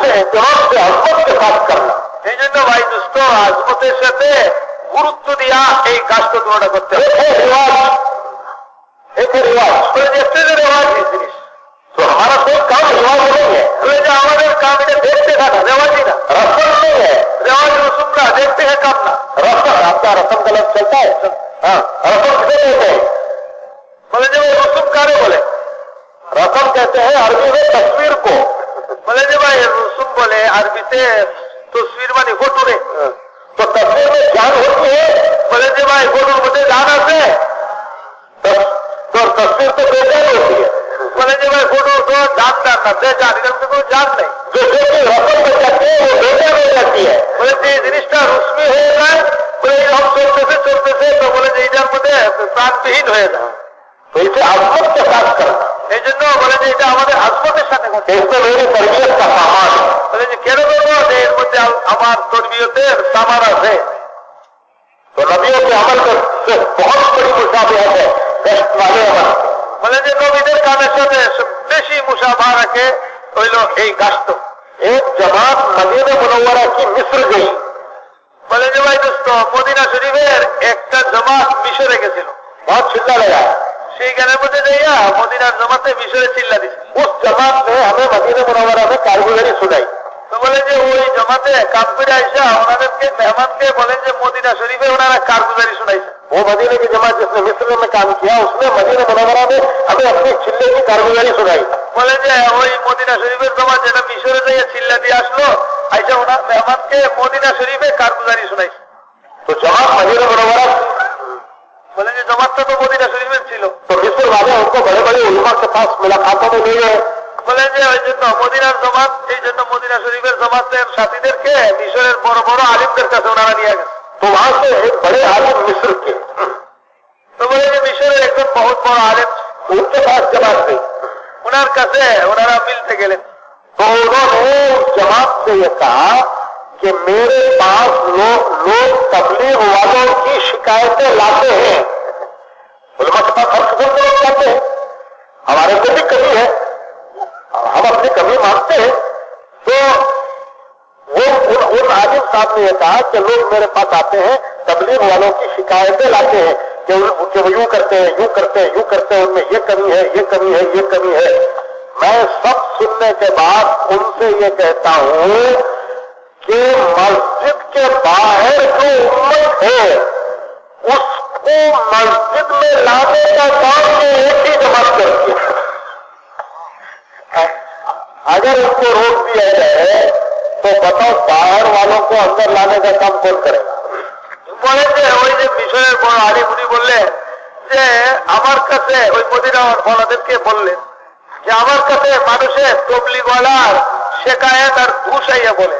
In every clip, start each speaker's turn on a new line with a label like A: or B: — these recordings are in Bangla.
A: से एहतमाम से अजमत के साथ करना
B: এই জন্য ভাই দুস্থ আজমতের সাথে গুরুত্ব দিয়া এই কাজটা তোমরা করতে হবে
A: एक है रिवाज एक है रिवाज
B: বলে যে স্টেজের রেওয়াজ এই জিনিস
A: तो हमारा कोई काम रिवाज नहीं है
B: বলে যে আমাদের কাম এটা দেখতে থাকা রেওয়াজই না
A: रसम नहीं है
B: রেওয়াজ রসুম না দেখতে है কাম না
A: रसम आपका रसम गलत चलता है हाँ रसम किसे कहते हैं
B: বলে যে ওই রসুম কারে বলে
A: रसम कहते हैं अरबी में तस्वीर को
B: বলে যে ভাই बोले अरबी से तस्वीर मानी गोटूरे
A: तो तस्वीर में ज्ञान होती है
B: बोले जी भाई गोटूर मुझे जाना
A: से तो तस्वीर तो बेचैन होती है
B: बोले जी भाई गोटूर तो जान डालना बेचान इधर से कोई जान नहीं
A: जो जो की रकम बच जाती है वो बेचैन हो जाती है
B: बोले जी रिश्ता रुस्मी हो जाए बोले हम सोचते से सोचते से तो बोले जी इधर मुझे प्राणविहीन हो जाए
A: तो इसे आत्मक के साथ करना
B: এই জন্য বলে যে এটা আমাদের হাসপাতের সাথে যে কেন বলব যে এর মধ্যে আমার তরবিয়তের সামান আছে? বলে যে নবীদের সাথে বেশি রাখে হইল এই গাছট।
A: এক জমাত মদিনা মুনওয়ারা কি মিশ্র গেই
B: বলে যে ভাই দোস্ত মদিনা শরীফের একটা জমাত মিশরে গেছিল
A: বহুত চিন্তা লাগা
B: সেইখানের মধ্যে যাইয়া মদিনার জমাতে মিশরে চিল্লা দিছে
A: उस जमात ने हमें मदीना मुनव्वरा में कारगुजारी सुनाई
B: তো বলে যে ওই জমাতে কাম করে আইসা ওনাদেরকে মেহমানকে বলেন যে মদিনা শরীফে ওনারা কারগুজারি শুনাইছে
A: वो मदीने की जमात जिसने मिस्र में काम किया उसने मदीना मुनव्वरा में हमें अपनी चिल्ले की कारगुजारी सुनाई
B: বলে যে ওই মদিনা শরীফের জমা যেটা মিশরে যাইয়া চিল্লা দিয়ে আসলো আইসা ওনার মেহমানকে মদিনা শরীফে কারগুজারি শুনাইছে
A: तो जमात मदीना मुनव्वरा
B: বলে যে জমাতটা তো মদিনা শরীফের ছিল
A: तो मिस्र वाले उनको बड़े बड़े उलमा के पास मुलाकातों में ले गए
B: বলে যে ওই জন্য মদিনার জমাত এই জন্য মদিনা শরীফের জমাতের সাথীদেরকে মিশরের বড় বড় আলিমদের কাছে ওনারা নিয়ে গেছে
A: तो वहां से एक बड़े आलिम मिस्र के
B: তো বলে যে মিশরের একজন বহুত বড় আলিম
A: उनके पास जमात गई
B: ওনার কাছে ওনারা মিলতে গেলেন
A: तो उन्होंने उस जमात से ये कहा कि मेरे पास लोग लोग तबलीग वालों की शिकायतें लाते हैं। उलमा के के लोग जाते हैं। हमारे को भी कमी है। हम अपनी कमी मानते हैं। तो वो उन, उन आलिम साहब ने यह कहा कि लोग मेरे पास आते हैं तबलीग वालों की शिकायतें लाते हैं कि उन- कि वो यूँ करते हैं यूँ करते हैं यूँ करते हैं उनमें ये कमी है ये कमी है ये कमी है। मैं सब सुनने के बाद उनसे ये कहता हूँ कि मस्जिद के बाहर जो उम्मत है उसको मस्जिद में लाने का काम ये एक ही जमात करती है अगर उसको रोक दिया जाए तो बताओ बाहर वालों को अंदर लाने का काम कौन करेगा
B: বলে যে ওই যে মিশরের বড় আলিম উনি বললেন যে আমার কাছে ওই মদিনা ওনাদেরকে বললেন যে আমার কাছে মানুষের তবলিগলার শেখায়ত আর ঘুষাইয়া বলে যে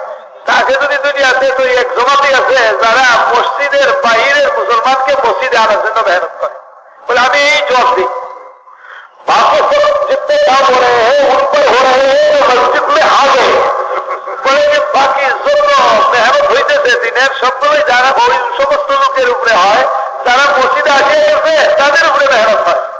B: তাকে যদি দুনিয়াতে তো এক জমাতি আছে যারা মসজিদের বাইরের মুসলমানকে মসজিদে আনার জন্য মেহনত করে বলে আমি এই জবাব দিই
A: बाकी सब जितने काम हो रहे हैं उन पर हो रहे हैं जो मस्जिद में आ